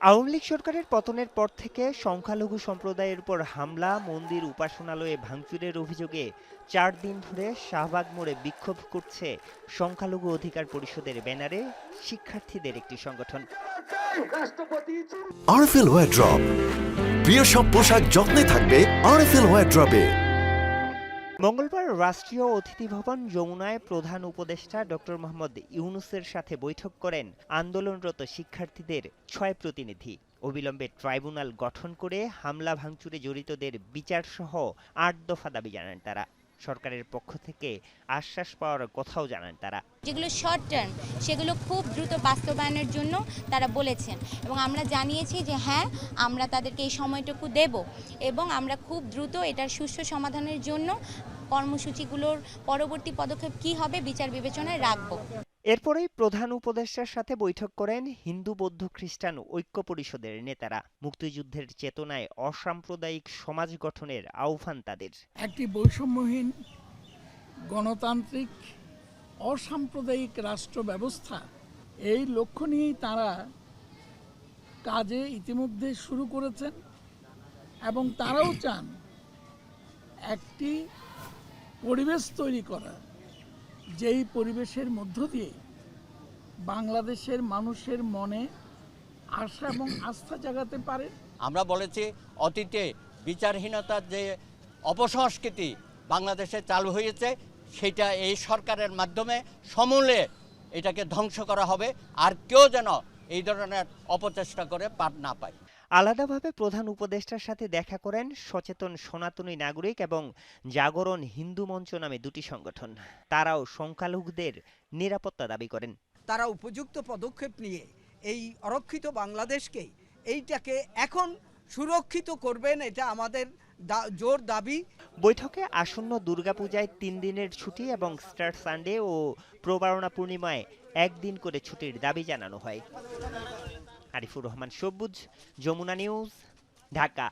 আওয়ামী লীগ সরকারের পতনের পর থেকে সংখ্যালঘু সম্প্রদায়ের উপর হামলা, মন্দির উপাসনালয়ে ভাঙচুরের অভিযোগে চার দিন ধরে শাহবাগ মোড়ে বিক্ষোভ করছে সংখ্যালঘু অধিকার পরিষদের ব্যানারে শিক্ষার্থীদের একটি সংগঠন। আরএফএল ওয়ার ড্রপ প্রিয় সব পোশাক যত্নে থাকবে আরএফএল ওয়ার ড্রপে মঙ্গলবার রাষ্ট্রীয় অতিথি ভবন যমুনায় প্রধান উপদেষ্টা ডক্টর মোহাম্মদ ইউনুসের সাথে বৈঠক করেন আন্দোলনরত শিক্ষার্থীদের ছয় প্রতিনিধি। অবিলম্বে ট্রাইব্যুনাল গঠন করে হামলা ভাঙচুরে জড়িতদের বিচারসহ আট দফা দাবি জানান তারা। সরকারের পক্ষ থেকে আশ্বাস পাওয়ার কথাও জানান তারা। যেগুলো শর্ট টার্ম সেগুলো খুব দ্রুত বাস্তবায়নের জন্য তারা বলেছেন এবং আমরা জানিয়েছি যে হ্যাঁ আমরা তাদেরকে এই সময়টুকু দেব এবং আমরা খুব দ্রুত এটার সুষ্ঠু সমাধানের জন্য কর্মসূচিগুলোর পরবর্তী পদক্ষেপ কি হবে বিচার বিবেচনায় রাখব। এরপরেই প্রধান উপদেষ্টার সাথে বৈঠক করেন হিন্দু বৌদ্ধ খ্রিস্টান ঐক্য পরিষদের নেতারা। মুক্তিযুদ্ধের চেতনায় অসাম্প্রদায়িক সমাজ গঠনের আহ্বান তাদের। একটি বৈষম্যহীন, গণতান্ত্রিক, অসাম্প্রদায়িক রাষ্ট্র ব্যবস্থা, এই লক্ষ্য নিয়েই তারা কাজে ইতিমধ্যে শুরু করেছেন এবং তারাও চান একটি পরিবেশ তৈরি করা যেই পরিবেশের মধ্য দিয়ে বাংলাদেশের মানুষের মনে আশা এবং আস্থা জাগাতে পারে। আমরা বলেছি, অতীতে বিচারহীনতার যে অপসংস্কৃতি বাংলাদেশে চালু হয়েছে, সেটা এই সরকারের মাধ্যমে সমূলে এটাকে ধ্বংস করা হবে। আর কেউ যেন এই ধরনের অপচেষ্টা করে পার না পায়। আলাদাভাবে প্রধান উপদেষ্টার সাথে দেখা করেন সচেতন সনাতনী নাগরিক এবং জাগরণ হিন্দু মঞ্চ নামে দুটি সংগঠন। তারাও সংখ্যালঘুদের নিরাপত্তা দাবি করেন। তারা উপযুক্ত পদক্ষেপ নিয়ে এই অরক্ষিত বাংলাদেশকে এইটাকে এখন সুরক্ষিত করবেন, এটা আমাদের জোর দাবি। বৈঠকে আসন্ন দুর্গাপূজায় তিন দিনের ছুটি এবং স্টার সানডে ও প্রবারণা পূর্ণিমায় একদিন করে ছুটির দাবি জানানো হয়। আরিফুর রহমান সবুজ, যমুনা নিউজ, ঢাকা।